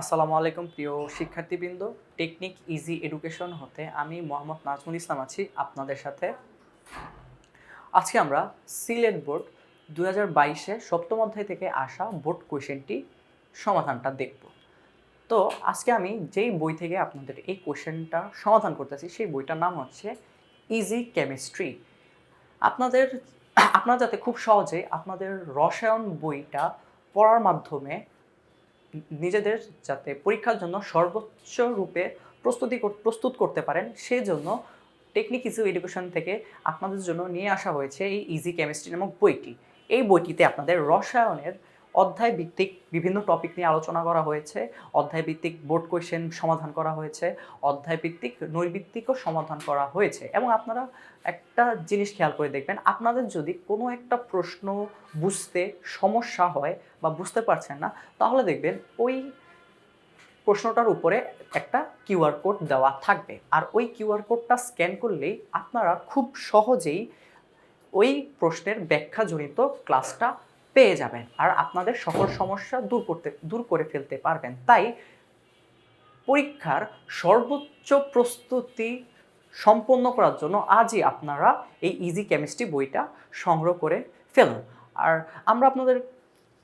আসসালামু আলাইকুম, প্রিয় শিক্ষার্থীবৃন্দ। টেকনিক ইজি এডুকেশন হতে আমি মোহাম্মদ নাজমুল ইসলাম আছি আপনাদের সাথে। আজকে আমরা সিলেট বোর্ড দু হাজার বাইশে সপ্তম অধ্যায় থেকে আসা বোর্ড কোয়েশ্চেনটি সমাধানটা দেখব। তো আজকে আমি যেই বই থেকে আপনাদের এই কোয়েশ্চেনটা সমাধান করতেছি, সেই বইটার নাম হচ্ছে ইজি কেমিস্ট্রি আপনাদের, আপনারা যাতে খুব সহজে আপনাদের রসায়ন বইটা পড়ার মাধ্যমে নিজেদের যাতে পরীক্ষার জন্য সর্বোচ্চ রূপে প্রস্তুতি প্রস্তুত করতে পারেন সেই জন্য টেকনিক ইস্যু এডুকেশন থেকে আপনাদের জন্য নিয়ে আসা হয়েছে এই ইজি কেমিস্ট্রি নামক বইটি। এই বইটিতে আপনাদের রসায়নের অধ্যায় ভিত্তিক বিভিন্ন টপিক নিয়ে আলোচনা করা হয়েছে অধ্যায় ভিত্তিক বোর্ড কোয়েশ্চেন সমাধান করা হয়েছে অধ্যায় ভিত্তিক নৈর্ভিত্তিকও সমাধান করা হয়েছে। এবং আপনারা একটা জিনিস খেয়াল করে দেখবেন, আপনাদের যদি কোনো একটা প্রশ্ন বুঝতে সমস্যা হয় বা বুঝতে পারছেন না, তাহলে দেখবেন ওই প্রশ্নটার উপরে একটা কিউআর কোড দেওয়া থাকবে। আর ওই কিউআর কোডটা স্ক্যান করলেই আপনারা খুব সহজেই ওই প্রশ্নের ব্যাখ্যাজনিত ক্লাসটা পেয়ে যাবেন আর আপনাদের সকল সমস্যা দূর করতে, দূর করে ফেলতে পারবেন। তাই পরীক্ষার সর্বোচ্চ প্রস্তুতি সম্পন্ন করার জন্য আজই আপনারা এই ইজি কেমিস্ট্রি বইটা সংগ্রহ করে ফেলুন। আর আমরা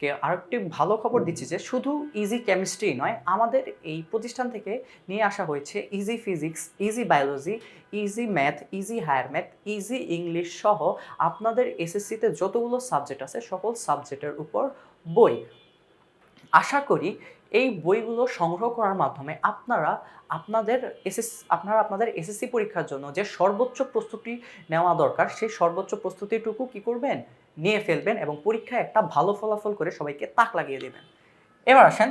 আপনাদেরকে আরেকটি ভালো খবর দিচ্ছি যে শুধু ইজি কেমিস্ট্রি নয়, আমাদের এই প্রতিষ্ঠান থেকে নিয়ে আসা হয়েছে easy physics easy biology easy math easy higher math easy English সহ আপনাদের এসএসসিতে যতগুলো সাবজেক্ট আছে, সকল সাবজেক্টের উপর বই। আশা করি এই বইগুলো সংগ্রহ করার মাধ্যমে আপনারা আপনাদের এসএস, আপনারা আপনাদের এসএসসি পরীক্ষার জন্য যে সর্বোচ্চ প্রস্তুতি নেওয়া দরকার, সেই সর্বোচ্চ প্রস্তুতিটুকু কি করবেন? নিয়ে ফেলবেন এবং পরীক্ষায় একটা ভালো ফলাফল করে সবাইকে তাক লাগিয়ে দেবেন। এবার আসেন,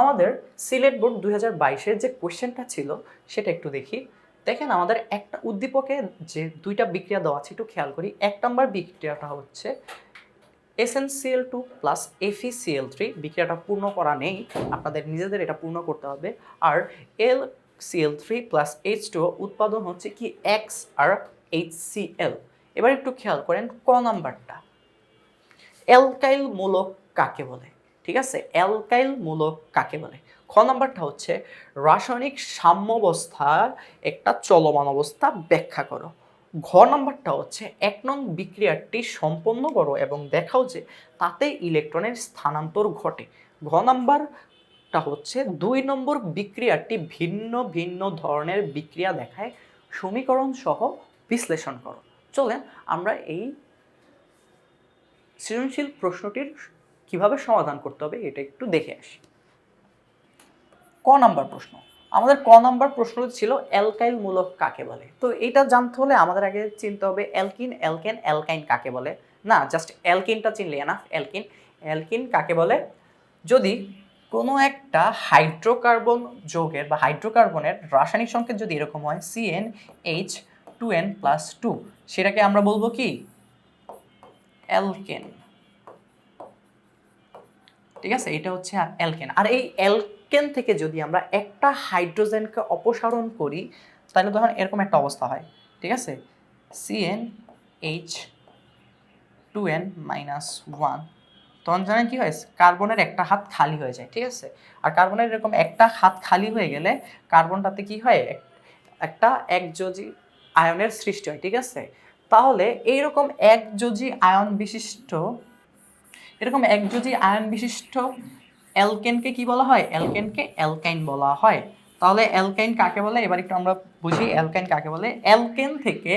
আমাদের সিলেট বোর্ড দুই হাজার বাইশের যে কোয়েশ্চেনটা ছিল, সেটা একটু দেখি। দেখেন, আমাদের একটা উদ্দীপকে যে দুইটা বিক্রিয়া দেওয়া আছে, একটু খেয়াল করি। এক নম্বর বিক্রিয়াটা হচ্ছে S N C L two plus F E C L three. বিক্রিয়াটা পূর্ণ করা নেই, আপনাদের নিজেদের এটা পূর্ণ করতে হবে। আর L C L three plus H two উৎপাদন হচ্ছে কি এক্স আর এইচ সিএল এবার একটু খেয়াল করেন ক নাম্বারটা। অ্যালকাইল মূলক কাকে বলে? ঠিক আছে? অ্যালকাইল মূলক কাকে বলে? খ নাম্বারটা হচ্ছে রাসায়নিক সাম্যাবস্থার একটা চলমান অবস্থা ব্যাখ্যা করো। ঘ নাম্বারটা হচ্ছে এক নং বিক্রিয়াটি সম্পন্ন করো এবং দেখাও যে তাতে ইলেকট্রনের স্থানান্তর ঘটে। ঘ নাম্বারটা হচ্ছে দুই নম্বর বিক্রিয়াটি ভিন্ন ভিন্ন ধরনের বিক্রিয়া দেখায়। সমীকরণ সহ বিশ্লেষণ করো। চলেন আমরা এই সৃজনশীল প্রশ্নটির কীভাবে সমাধান করতে হবে এটা একটু দেখে আসি। ক নাম্বার প্রশ্ন। আমাদের ক নাম্বার প্রশ্ন ছিল, অ্যালকাইল মূলক কাকে বলে? তো এটা জানতে হলে আমাদের আগে চিনতে হবে, অ্যালকিন, অ্যালকেন, অ্যালকাইন কাকে বলে? না জাস্ট অ্যালকিনটা চিনলে না অ্যালকিন। অ্যালকিন কাকে বলে? যদি কোনো একটা হাইড্রোকার্বন যৌগের বা হাইড্রোকার্বনের রাসায়নিক সংকেত যদি এরকম হয় C N H two N plus two সেটাকে আমরা বলব কি? অ্যালকেন। ঠিক আছে? এটা হচ্ছে অ্যালকেন। আর এই অ্যালকেন থেকে যদি আমরা একটা হাইড্রোজেনকে অপসারণ করি, তাহলে তখন এরকম একটা অবস্থা হয়। ঠিক আছে? C N H two N minus one তখন জানেন কি হয়? কার্বনের একটা হাত খালি হয়ে যায়। ঠিক আছে? আর কার্বনের এরকম একটা হাত খালি হয়ে গেলে কার্বনটাতে কি হয়? এক- একটা একযোজি আয়নের সৃষ্টি হয়। ঠিক আছে? তাহলে এইরকম একযোজি আয়ন বিশিষ্ট, এরকম এক একযোজি আয়ন বিশিষ্ট অ্যালকেনকে কি বলা হয়? অ্যালকেনকে অ্যালকাইন বলা হয়। তাহলে অ্যালকাইন কাকে বলে? এবার একটু আমরা বুঝি অ্যালকাইন কাকে বলে। অ্যালকেন থেকে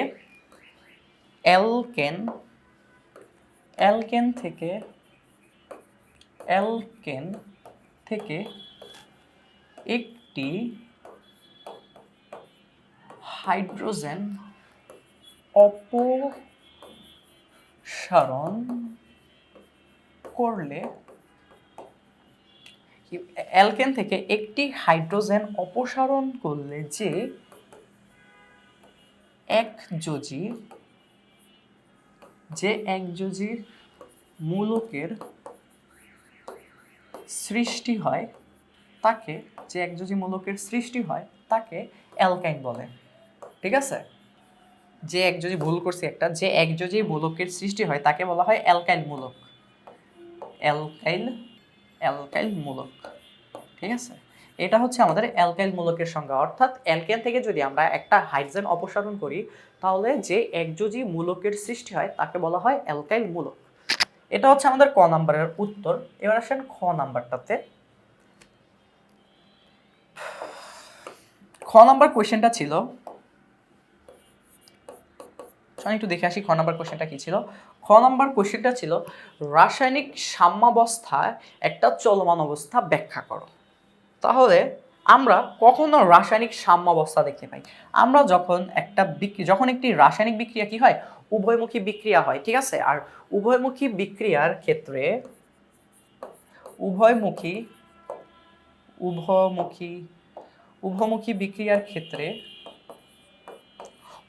অ্যালকেন অ্যালকেন থেকে অ্যালকেন থেকে একটি হাইড্রোজেন অপসারণ করলে অ্যালকেন থেকে একটি হাইড্রোজেন অপসারণ করলে যে এক একযোজি যে একযোজির মূলকের সৃষ্টি হয়, তাকে যে এক একযোজি মূলকের সৃষ্টি হয়, তাকে অ্যালকাইন বলে। ঠিক আছে? যে একযোজি ভুল করছি একটা, যে একযোজি মূলকের সৃষ্টি হয়, তাকে বলা হয় অ্যালকাইল মূলক। অ্যালকাইল অ্যালকাইল মূলক। ঠিক আছে? এটা হচ্ছে আমাদের অ্যালকাইল মূলকের সংজ্ঞা। অর্থাৎ অ্যালকেন থেকে যদি আমরা একটা হাইড্রোজেন অপসারণ করি, তাহলে যে একযোজি মূলকের সৃষ্টি হয়, তাকে বলা হয় অ্যালকাইল মূলক। এটা হচ্ছে আমাদের ক নাম্বারের উত্তর। এবার আসেন খ নাম্বারটাতে। খ নাম্বার কোয়েশ্চেনটা ছিল একটু দেখে আসি খ নাম্বার কোয়েশ্চেনটা কি ছিল? খ নাম্বার কোয়েশ্চেনটা ছিল, রাসায়নিক সাম্যাবস্থায় একটা চলমান অবস্থা ব্যাখ্যা করো। তাহলে আমরা কখনো রাসায়নিক সাম্যাবস্থা দেখতে পাই। আমরা যখন একটা বিক্রি, যখন একটি রাসায়নিক বিক্রিয়া কি হয়? উভয়মুখী বিক্রিয়া হয়, ঠিক আছে? আর উভয়মুখী বিক্রিয়ার ক্ষেত্রে উভয়মুখী উভয়মুখী উভয়মুখী বিক্রিয়ার ক্ষেত্রে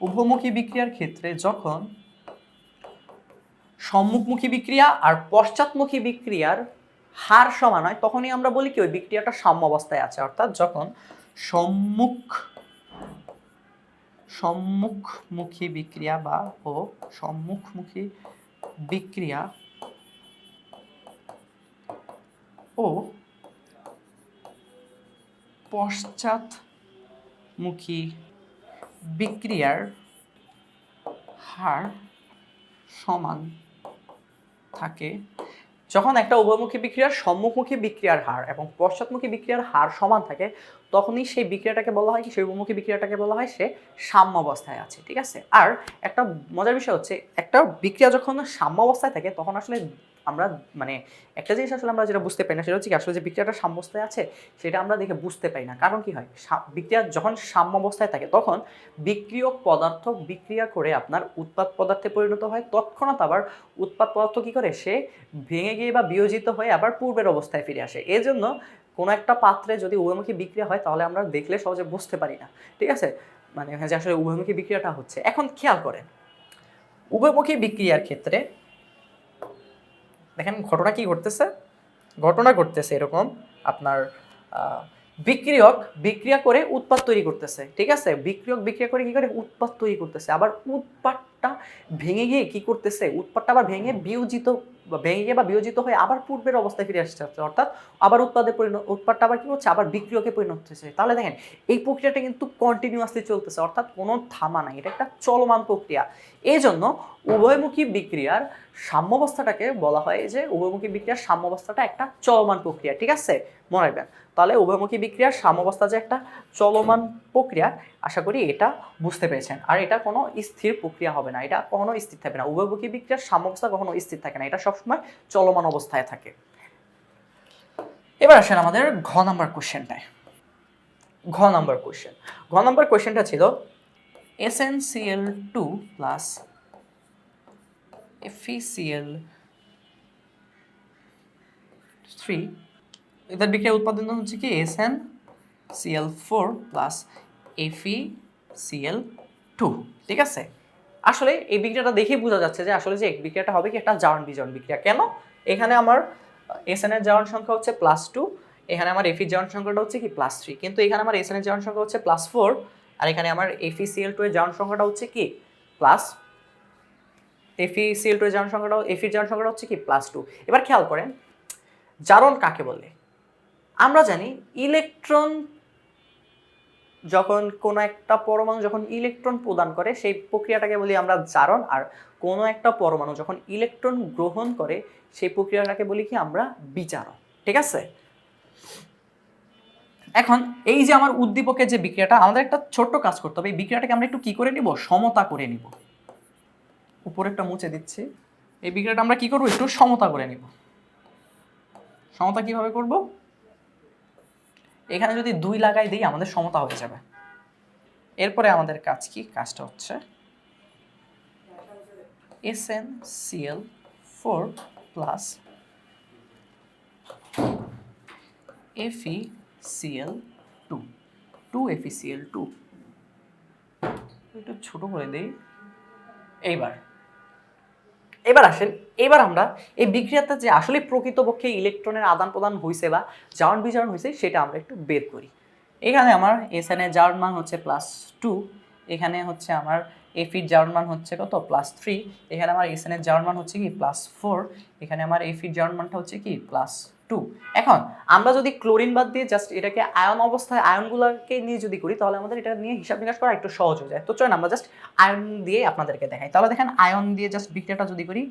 উভয়মুখী বিক্রিয়ার ক্ষেত্রে যখন সম্মুখমুখী বিক্রিয়া আর পশ্চাৎমুখী বিক্রিয়ার হার সমান হয়, তখনই আমরা বলি কি, ওই বিক্রিয়াটা সাম্য অবস্থায় আছে। অর্থাৎ যখন সম্মুখ, সম্মুখমুখী বিক্রিয়া বা ও সম্মুখমুখী বিক্রিয়া ও পশ্চাৎমুখী বিক্রিয়ার হার সমান থাকে যখন একটা উভয়মুখী বিক্রিয়ার সম্মুখমুখী বিক্রিয়ার হার এবং পশ্চাৎমুখী বিক্রিয়ার হার সমান থাকে, তখনই সেই বিক্রিয়াটাকে বলা হয় কি? সেই উভয়মুখী বিক্রিয়াটাকে বলা হয় সে সাম্য অবস্থায় আছে, ঠিক আছে? আর একটা মজার বিষয় হচ্ছে, একটা বিক্রিয়া যখন সাম্য অবস্থায় থাকে, তখন আসলে আমরা মানে একটা জিনিস আসলে আমরা যেটা বুঝতে পাই না, সেটা হচ্ছে কি, আসলে যে বিক্রিয়াটা সাম্য অবস্থায় আছে, সেটা আমরা দেখে বুঝতে পাই না। কারণ কি হয়? বিক্রিয়া যখন সাম্য অবস্থায় থাকে, তখন বিক্রিয়ক পদার্থ বিক্রিয়া করে আপনার উৎপাদ পদার্থে পরিণত হয়। তৎক্ষণাৎ আবার উৎপাদ পদার্থ কী করে? সে ভেঙে গিয়ে বা বিয়োজিত হয়ে আবার পূর্বের অবস্থায় ফিরে আসে। এই জন্য কোনো একটা পাত্রে যদি উভয়মুখী বিক্রিয়া হয়, তাহলে আমরা দেখলে সহজে বুঝতে পারি না। ঠিক আছে? মানে হ্যাঁ যে আসলে উভয়মুখী বিক্রিয়াটা হচ্ছে। এখন খেয়াল করেন, উভয়মুখী বিক্রিয়ার ক্ষেত্রে দেখেন ঘটনা কি ঘটতেছে? ঘটনা ঘটতেছে এরকম আপনার বিক্রিয়ক, বিক্রিয়া করে উৎপাদ তৈরি করতেছে, ঠিক আছে? বিক্রিয়ক, বিক্রিয়া করে কি করে? উৎপাদ তৈরি করতেছে। আবার উৎপাদটা ভেঙে গিয়ে কি করতেছে? উৎপাদটা আবার ভেঙে বিয়োজিত, ভেঙে গিয়ে বা বিয়োজিত হয়ে আবার পূর্বের অবস্থায় ফিরে আসছে, অর্থাৎ আবার উৎপাদে পরিণত, উৎপাদটা আবার কি হচ্ছে? আবার বিক্রিয়কে পরিণত হচ্ছে। তাহলে দেখেন, এই প্রক্রিয়াটা কিন্তু কন্টিনিউয়াসলি চলতেছে, অর্থাৎ কোনো থামা নাই। এটা একটা চলমান প্রক্রিয়া। এই জন্য উভয়মুখী বিক্রিয়ার সাম্যবস্থাটাকে বলা হয় যে উভয়মুখী বিক্রিয়ার সাম্যবস্থাটা একটা চলমান প্রক্রিয়া, ঠিক আছে? মনে রাখবেন। তাহলে উভয়মুখী বিক্রিয়ার সাম্যবস্থা যে একটা চলমান প্রক্রিয়া, আশা করি এটা বুঝতে পেরেছেন। আর এটা কোনো স্থির প্রক্রিয়া হবে না, এটা কখনো স্থির থাকবে না। উভয়মুখী বিক্রিয়ার সাম্যবস্থা কখনো স্থির থাকে না, এটা সবসময় চলমান অবস্থায় থাকে। এবার আসেন আমাদের ঘ নাম্বার কোশ্চেনটায়। ঘ নাম্বার কোশ্চেন। ঘ নাম্বার কোশ্চেনটা ছিল, S N C L two plus FeCl three এদের বিক্রিয়া উৎপাদন হচ্ছে কি? S N C L four plus F E C L two. ঠিক আছে? আসলে এই বিক্রিয়াটা দেখেই বোঝা যাচ্ছে যে আসলে যে বিক্রিয়াটা হবে কি? একটা জারণ বিজারণ বিক্রিয়া। কেন? এখানে আমার এসএন এর জারণ সংখ্যা হচ্ছে প্লাস টু এখানে আমার এফি জারণ সংখ্যাটা হচ্ছে কি? প্লাস থ্রি কিন্তু এখানে আমার এসএন এর জারণ সংখ্যা হচ্ছে প্লাস ফোর আর এখানে আমার এফিসিএল টু এর জারণ সংখ্যাটা হচ্ছে কি? প্লাস এফি সিএল টু জারণ সংখ্যাটা এফির জারণ সংখ্যাটা হচ্ছে কি? প্লাস টু এবার খেয়াল করেন, জারণ কাকে বলে? আমরা জানি ইলেকট্রন যখন কোনো একটা পরমাণু যখন ইলেকট্রন প্রদান করে, সেই প্রক্রিয়াটাকে বলি আমরা জারণ, আর কোনো একটা পরমাণু যখন ইলেকট্রন গ্রহণ করে, সেই প্রক্রিয়াটাকে বলি কি আমরা বিচারণ। ঠিক আছে? এখন এই যে আমার উদ্দীপকের যে বিক্রিয়াটা, আমাদের একটা ছোট্ট কাজ করতে হবে। এই বিক্রিয়াটাকে আমরা একটু কি করে নিব? সমতা করে নিব। উপরেরটা মুছে দিচ্ছি। এই বিক্রিয়াটা আমরা কি করব? একটু সমতা করে নিব। সমতা কীভাবে করব? এখানে যদি দুই লাগাই দিই, আমাদের সমতা হয়ে যাবে। এরপরে আমাদের কাজ কি? কাজটা হচ্ছে S N C L four plus F E C L two. Two F E C L two. একটু ছোট করে দিই। এইবার। এবার আসেন, এবার আমরা এই বিক্রিয়াতে যে আসলে প্রকৃতপক্ষে ইলেকট্রনের আদান প্রদান হয়েছে বা জারণ বিজারণ হয়েছে সেটা আমরা একটু বের করি। এখানে আমার এসএনের জারণ মান হচ্ছে প্লাস টু এখানে হচ্ছে আমার এফির জারণ মান হচ্ছে কত? প্লাস থ্রি এখানে আমার এসএনের জারণ মান হচ্ছে কি? প্লাস ফোর এখানে আমার এফির জারণ মানটা হচ্ছে কি? প্লাস টু এখন, আমরা যদি ক্লোরিন বাদ দিয়ে জাস্ট এটাকে আয়ন অবস্থায় আয়নগুলোকে নিয়ে যদি করি, তাহলে আমাদের এটা নিয়ে হিসাব নিকাশ করা একটু সহজ হয়ে যায়। তো চলেন আমরা জাস্ট আয়ন দিয়ে আপনাদেরকে দেখাই। তাহলে দেখেন, আয়ন দিয়ে জাস্ট বিক্রিয়াটা যদি করি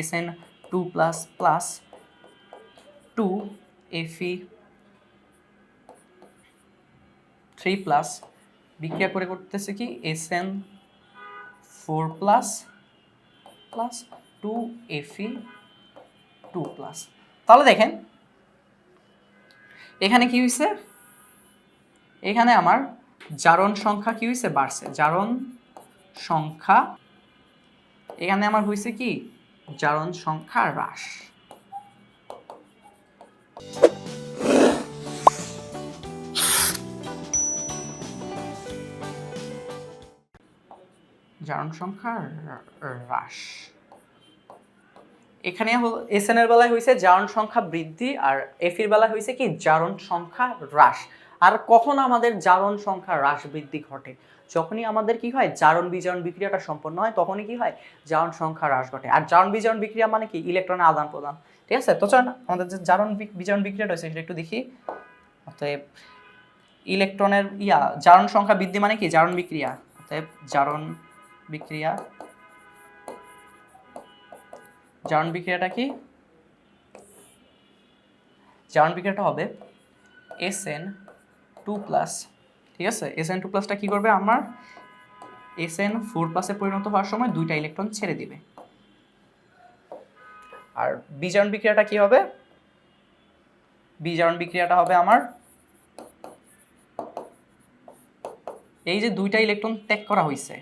S N two plus plus two F E three plus বিক্রিয়া করে করতেছে কি? S N four plus plus two F E two plus তাহলে দেখেন এখানে কি হয়েছে এখানে আমার জারণ সংখ্যা কি হয়েছে বাড়ছে। জারণ সংখ্যা, এখানে আমার হয়েছে কি? জারণ সংখ্যা হ্রাস। জারণ সংখ্যা হ্রাস। এখানে এস এন এর বেলায় হয়েছে জারণ সংখ্যা বৃদ্ধি আর এফ এর বেলায় হয়েছে কি জারণ সংখ্যা হ্রাস। আর কখন আমাদের জারণ সংখ্যা হ্রাস বৃদ্ধি ঘটে? যখনই আমাদের কি হয়? জারণ বিজারণ বিক্রিয়াটা সম্পন্ন হয়, তখনই কি হয়? জারণ সংখ্যা হ্রাস ঘটে। আর জারণ বিজারণ বিক্রিয়া মানে কি? ইলেকট্রনের আদান প্রদান। ঠিক আছে? তো চল, আমাদের যে জারণ বিজারণ বিক্রিয়াটা হয়েছে, সেটা একটু দেখি। অতএব ইলেকট্রনের ইয়া, জারণ সংখ্যা বৃদ্ধি মানে কি? জারণ বিক্রিয়া। অতএব জারণ বিক্রিয়া জারণ বিক্রিয়াটা কি? জারণ বিক্রিয়াটা হবে এস এন টু প্লাস ঠিক আছে? এস এন টু প্লাসটা কী করবে আমার? এস এন ফোর প্লাসে পরিণত হওয়ার সময় দুইটা ইলেকট্রন ছেড়ে দিবে। আর বিজারণ বিক্রিয়াটা কি হবে? বিজারণ বিক্রিয়াটা হবে আমার এই যে দুইটা ইলেকট্রন ত্যাগ করা হয়েছে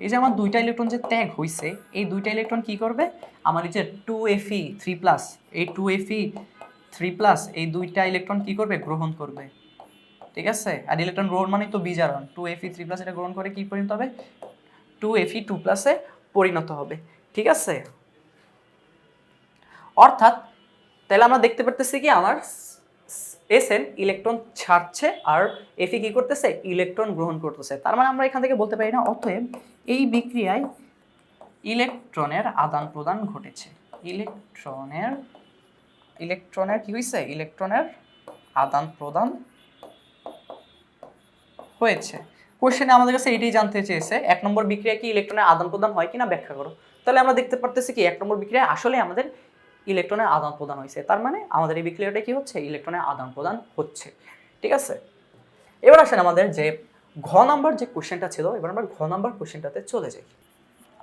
এই যে আমার দুইটা ইলেকট্রন যে ত্যাগ হয়েছে এই দুইটা ইলেকট্রন কি করবে? আমার যে two F E three plus এই two F E three plus এই দুইটা ইলেকট্রন কি করবে? গ্রহণ করবে। ঠিক আছে? আর ইলেকট্রন গ্রহণ মানে তো বিজারণ। টু এফি থ্রি প্লাস এটা গ্রহণ করে কি পরিণত হবে? টু এফি টু প্লাসে পরিণত হবে। ঠিক আছে? অর্থাৎ, তাহলে আমরা দেখতে পারতেছি কি আমার এস এন ইলেকট্রন ছাড়ছে আর এফি কি করতেছে? ইলেকট্রন গ্রহণ করতেছে। তার মানে আমরা এখান থেকে বলতে পারি না, অতএব এই বিক্রিয়ায় ইলেকট্রনের আদান প্রদান ঘটেছে। ইলেকট্রনের ইলেকট্রনের কি হয়েছে ইলেকট্রনের আদান প্রদান হয়েছে। কোশ্চেনে আমাদের কাছে এটাই জানতে চেয়েছে, এক নম্বর বিক্রিয়া কি ইলেকট্রনের আদান প্রদান হয় কিনা ব্যাখ্যা করো। তাহলে আমরা দেখতে পারতেছি কি এক নম্বর বিক্রিয়া আসলে আমাদের ইলেকট্রনের আদান প্রদান হয়েছে তার মানে আমাদের এই বিক্রিয়াটা কি হচ্ছে? ইলেকট্রনের আদান প্রদান হচ্ছে। ঠিক আছে? এবার আসেন আমাদের যে ঘ নাম্বার যে কোশ্চেনটা ছিল, এবার আমরা ঘ নাম্বার কোশ্চেনটাতে চলে যাই।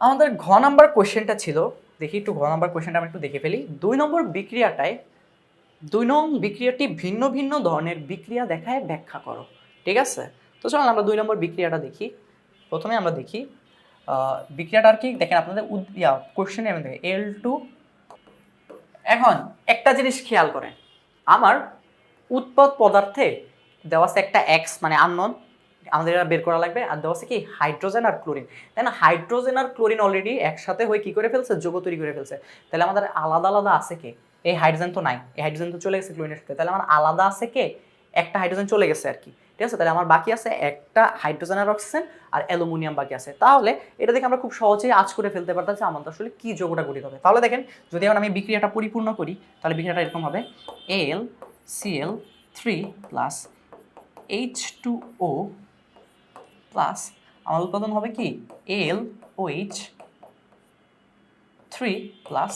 আমাদের ঘ নাম্বার কোশ্চেনটা ছিল, দেখি একটু ঘ নাম্বার কোশ্চেনটা আমি একটু দেখে ফেলি। দুই নম্বর বিক্রিয়াটায় দুই নং বিক্রিয়াটি ভিন্ন ভিন্ন ধরনের বিক্রিয়া দেখায় ব্যাখ্যা করো। ঠিক আছে? তো চলুন আমরা দুই নম্বর বিক্রিয়াটা দেখি। প্রথমে আমরা দেখি বিক্রিয়াটা আর কি? দেখেন আপনাদের কোশ্চেনে আমি এল টু এখন একটা জিনিস খেয়াল করেন। আমার উৎপাদ পদার্থে দেওয়া আছে একটা এক্স মানে আননোন আমাদের এটা বের করা লাগবে। আর দেওয়া আছে কি হাইড্রোজেন আর ক্লোরিন তাই না হাইড্রোজেন আর ক্লোরিন অলরেডি একসাথে হয়ে কি করে ফেলছে? যোগ তৈরি করে ফেলছে। তাহলে আমাদের আলাদা আলাদা আছে কে? এই হাইড্রোজেন তো নাই, এই হাইড্রোজেন তো চলে গেছে ক্লোরিনের সাথে। তাহলে আমার আলাদা আছে কে? একটা হাইড্রোজেন চলে গেছে আর কি। ঠিক আছে? তাহলে আমার বাকি আছে একটা হাইড্রোজেন আর অক্সিজেন আর অ্যালুমিনিয়াম বাকি আছে। তাহলে এটা দেখে আমরা খুব সহজেই আজ করে ফেলতে পারতাম যে আমাদের আসলে কি যোগটা গঠিত হবে। তাহলে দেখেন, যদি এখন আমি বিক্রিয়াটা পরিপূর্ণ করি, তাহলে বিক্রিয়াটা এরকম হবে। L C L three plus H two O plus আমার উৎপাদন হবে কি? L O H three plus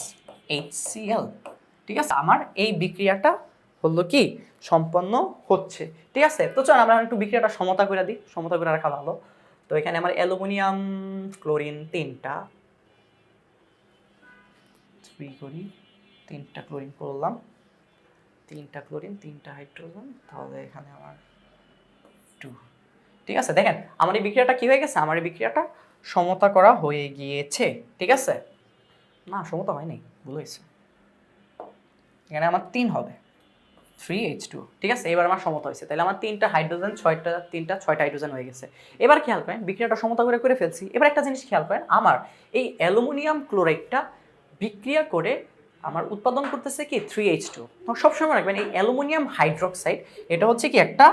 H C L ঠিক আছে? আমার এই বিক্রিয়াটা হলো কি? সম্পন্ন হচ্ছে। ঠিক আছে? তো চল আমরা একটু বিক্রিয়াটা সমতা করে দিই। সমতা করে রাখা ভালো। তো এখানে আমার অ্যালুমিনিয়াম ক্লোরিন তিনটা। করি। তিনটা ক্লোরিন করলাম। তিনটা ক্লোরিন, তিনটা হাইড্রোজেন। তাহলে এখানে আমার টু ঠিক আছে? দেখেন, আমার এই বিক্রিয়াটা কি হয়ে গেছে? আমার এই বিক্রিয়াটা সমতা করা হয়ে গিয়েছে। ঠিক আছে? না, সমতা হয়নি। ভুল হয়েছে। এখানে আমার তিন হবে। থ্রি এইচ টু ঠিক আছে? এবার আমার সমতা হয়েছে। তাহলে আমার তিনটা হাইড্রোজেন ছয়টা, তিনটা, ছয়টা হাইড্রোজেন হয়ে গেছে। এবার খেয়াল করেন, বিক্রিয়াটা সমতা করে করে ফেলছি। এবার একটা জিনিস খেয়াল করেন, আমার এই অ্যালুমিনিয়াম ক্লোরাইডটা বিক্রিয়া করে আমার উৎপাদন করতেছে কি? থ্রি এইচ টু সবসময় রাখবেন, এই অ্যালুমিনিয়াম হাইড্রোক্সাইড, এটা হচ্ছে কি একটা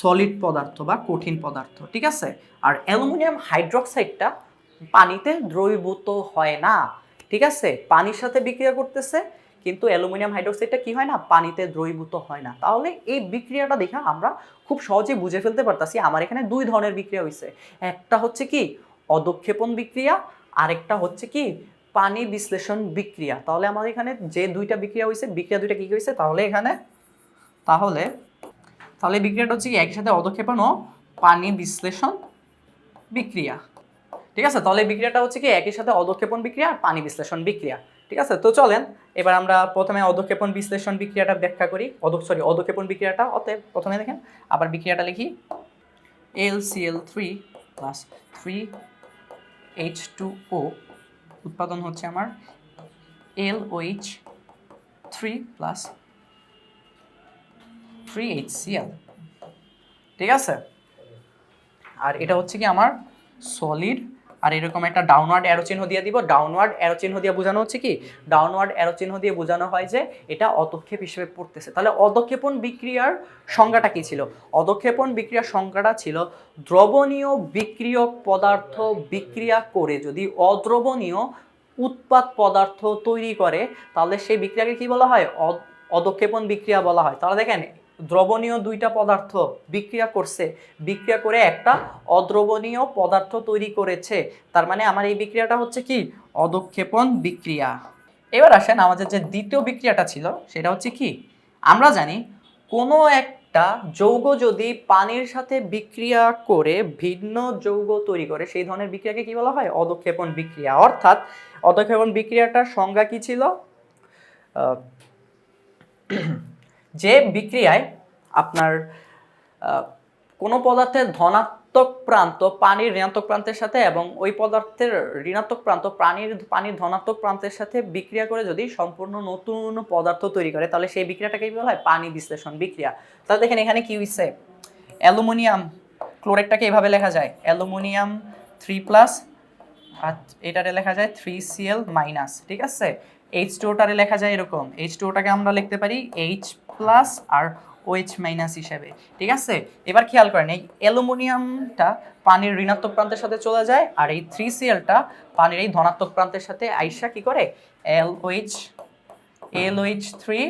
সলিড পদার্থ বা কঠিন পদার্থ, ঠিক আছে? আর অ্যালুমিনিয়াম হাইড্রোক্সাইডটা পানিতে দ্রবীভূত হয় না, ঠিক আছে? পানির সাথে বিক্রিয়া করতেছে কিন্তু অ্যালুমিনিয়াম হাইড্রোক্সাইডটা কি হয় না? পানিতে দ্রবীভূত হয় না। তাহলে এই বিক্রিয়াটা দেখে আমরা খুব সহজে বুঝে ফেলতে পারতাছি আমার এখানে দুই ধরনের বিক্রিয়া হয়েছে একটা হচ্ছে কি, অদক্ষেপণ বিক্রিয়া, আরেকটা হচ্ছে কি, পানি বিশ্লেষণ বিক্রিয়া। তাহলে আমাদের এখানে যে দুইটা বিক্রিয়া হয়েছে বিক্রিয়া দুইটা কি হয়েছে তাহলে এখানে, তাহলে তাহলে বিক্রিয়াটা হচ্ছে কি একই সাথে অদক্ষেপণ ও পানি বিশ্লেষণ বিক্রিয়া। ঠিক আছে? তাহলে বিক্রিয়াটা হচ্ছে কি, একই সাথে অদক্ষেপণ বিক্রিয়া আর পানি বিশ্লেষণ বিক্রিয়া। ঠিক আছে? তো চলেন, এবার আমরা প্রথমে অদক্ষেপণ বিশ্লেষণ বিক্রিয়াটা ব্যাখ্যা করি। অদ সরি অদক্ষেপণ বিক্রিয়াটা, অতএব প্রথমে দেখেন, আবার বিক্রিয়াটা লিখি। L C L three plus three H two O উৎপাদন হচ্ছে আমার L O H three plus three H C L. ঠিক আছে? আর এটা হচ্ছে কি আমার সলিড আর এরকম একটা ডাউনওয়ার্ড অ্যারো চিহ্ন দিয়ে দিব। ডাউনওয়ার্ড অ্যারো চিহ্ন দিয়ে বোঝানো হচ্ছে কি? ডাউনওয়ার্ড অ্যারো চিহ্ন দিয়ে বোঝানো হয় যে এটা অদক্ষেপ হিসেবে পড়তেছে। তাহলে অদক্ষেপণ বিক্রিয়ার সংজ্ঞাটা কি ছিল? অদক্ষেপণ বিক্রিয়ার সংজ্ঞাটা ছিল দ্রবণীয় বিক্রিয়ক পদার্থ বিক্রিয়া করে যদি অদ্রবণীয় উৎপাদ পদার্থ তৈরি করে, তাহলে সেই বিক্রিয়াকে কি বলা হয়? অদ- অদক্ষেপণ বিক্রিয়া বলা হয়। তাহলে দেখেন দ্রবণীয় দুইটা পদার্থ বিক্রিয়া করছে। বিক্রিয়া করে একটা অদ্রবণীয় পদার্থ তৈরি করেছে। তার মানে আমার এই বিক্রিয়াটা হচ্ছে কি? অদক্ষেপণ বিক্রিয়া। এবার আসেন আমাদের যে দ্বিতীয় বিক্রিয়াটা ছিল, সেটা হচ্ছে কি? আমরা জানি কোনো একটা যৌগ যদি পানির সাথে বিক্রিয়া করে ভিন্ন যৌগ তৈরি করে, সেই ধরনের বিক্রিয়াকে কি বলা হয়? অদক্ষেপণ বিক্রিয়া। অর্থাৎ অদক্ষেপণ বিক্রিয়াটার সংজ্ঞা কি ছিল? যে বিক্রিয়ায় আপনার কোনো পদার্থের ধনাত্মক প্রান্ত পানির ঋণাত্মক প্রান্তের সাথে এবং ওই পদার্থের ঋণাত্মক প্রান্ত পানির পানির ধনাত্মক প্রান্তের সাথে বিক্রিয়া করে যদি সম্পূর্ণ নতুন পদার্থ তৈরি করে, তাহলে সেই বিক্রিয়াটাকে কি বলা হয়? পানি বিশ্লেষণ বিক্রিয়া। তাহলে দেখেন এখানে কি হইছে? অ্যালুমিনিয়াম ক্লোরেটটাকে এভাবে লেখা যায়। অ্যালুমিনিয়াম থ্রি প্লাস, আর এটারে লেখা যায় থ্রি সিএল মাইনাস। ঠিক আছে? এইচ টুটারে লেখা যায় এরকম। এইচ টুটাকে আমরা লিখতে পারি এইচ প্লাস আর ওএইচ মাইনাস হিসেবে, ঠিক আছে? এবার খেয়াল করেন, এই অ্যালুমিনিয়ামটা পানির ঋণাত্মক প্রান্তের সাথে চলে যায় আর এই থ্রি সিএলটা পানির এই ধনাত্মক প্রান্তের সাথে আইসা কি করে? L O H L O H three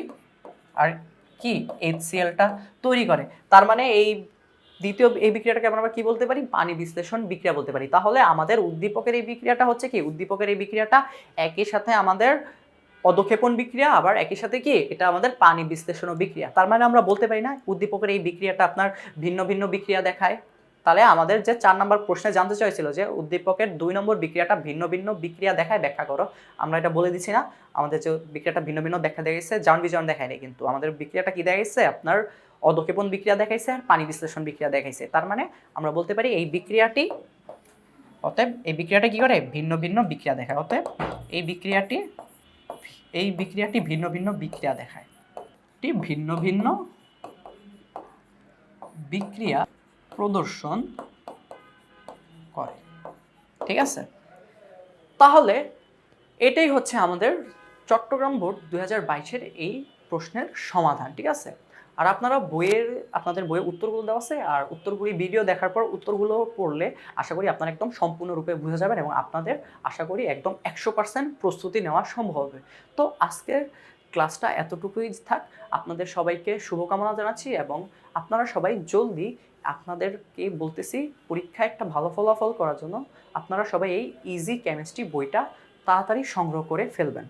আর কি এইচ সিএলটা তৈরি করে। তার মানে এই দ্বিতীয় এই বিক্রিয়াটাকে আমরা কি বলতে পারি? পানি বিশ্লেষণ বিক্রিয়া বলতে পারি। তাহলে আমাদের উদ্দীপকের এই বিক্রিয়াটা হচ্ছে কি? উদ্দীপকের এই বিক্রিয়াটা একই সাথে আমাদের অদক্ষেপণ বিক্রিয়া, আবার একই সাথে কি এটা আমাদের পানি বিশ্লেষণ বিক্রিয়া। তার মানে আমরা বলতে পারি না, উদ্দীপকের এই বিক্রিয়াটা আপনার ভিন্ন ভিন্ন বিক্রিয়া দেখায়। তাহলে আমাদের যে চার নম্বর প্রশ্নে জানতে চাইছিল যে উদ্দীপকের দুই নম্বর বিক্রিয়াটা ভিন্ন ভিন্ন বিক্রিয়া দেখায়, ব্যাখ্যা করো। আমরা এটা বলে দিচ্ছি না, আমাদের যে বিক্রিয়াটা ভিন্ন ভিন্ন দেখা দেখাইছে জন বিজন দেখায়নি কিন্তু। আমাদের বিক্রিয়াটা কি দেখাইছে আপনার অদক্ষেপণ বিক্রিয়া দেখাইছে আর পানি বিশ্লেষণ বিক্রিয়া দেখাইছে। তার মানে আমরা বলতে পারি এই বিক্রিয়াটি, অতএব এই বিক্রিয়াটা কি করে? ভিন্ন ভিন্ন বিক্রিয়া দেখায়। অতএব এই বিক্রিয়াটি এই বিক্রিয়াটি ভিন্ন ভিন্ন বিক্রিয়া দেখায়। এটি ভিন্ন ভিন্ন বিক্রিয়া প্রদর্শন করে। ঠিক আছে? তাহলে এটাই হচ্ছে আমাদের চট্টগ্রাম বোর্ড দু হাজার বাইশের এই প্রশ্নের সমাধান, ঠিক আছে? আর আপনারা বইয়ের, আপনাদের বইয়ের উত্তরগুলো দেওয়া আছে, আর উত্তরগুলি ভিডিও দেখার পর উত্তরগুলো পড়লে আশা করি আপনারা একদম সম্পূর্ণরূপে বুঝে যাবেন এবং আপনাদের আশা করি একদম একশো পার্সেন্ট প্রস্তুতি নেওয়া সম্ভব হবে। তো আজকের ক্লাসটা এতটুকুই থাক। আপনাদের সবাইকে শুভকামনা জানাচ্ছি এবং আপনারা সবাই জলদি আপনাদেরকে বলতেছি পরীক্ষায় একটা ভালো ফলাফল করার জন্য। আপনারা সবাই এই ইজি কেমিস্ট্রি বইটা তাড়াতাড়ি সংগ্রহ করে ফেলবেন।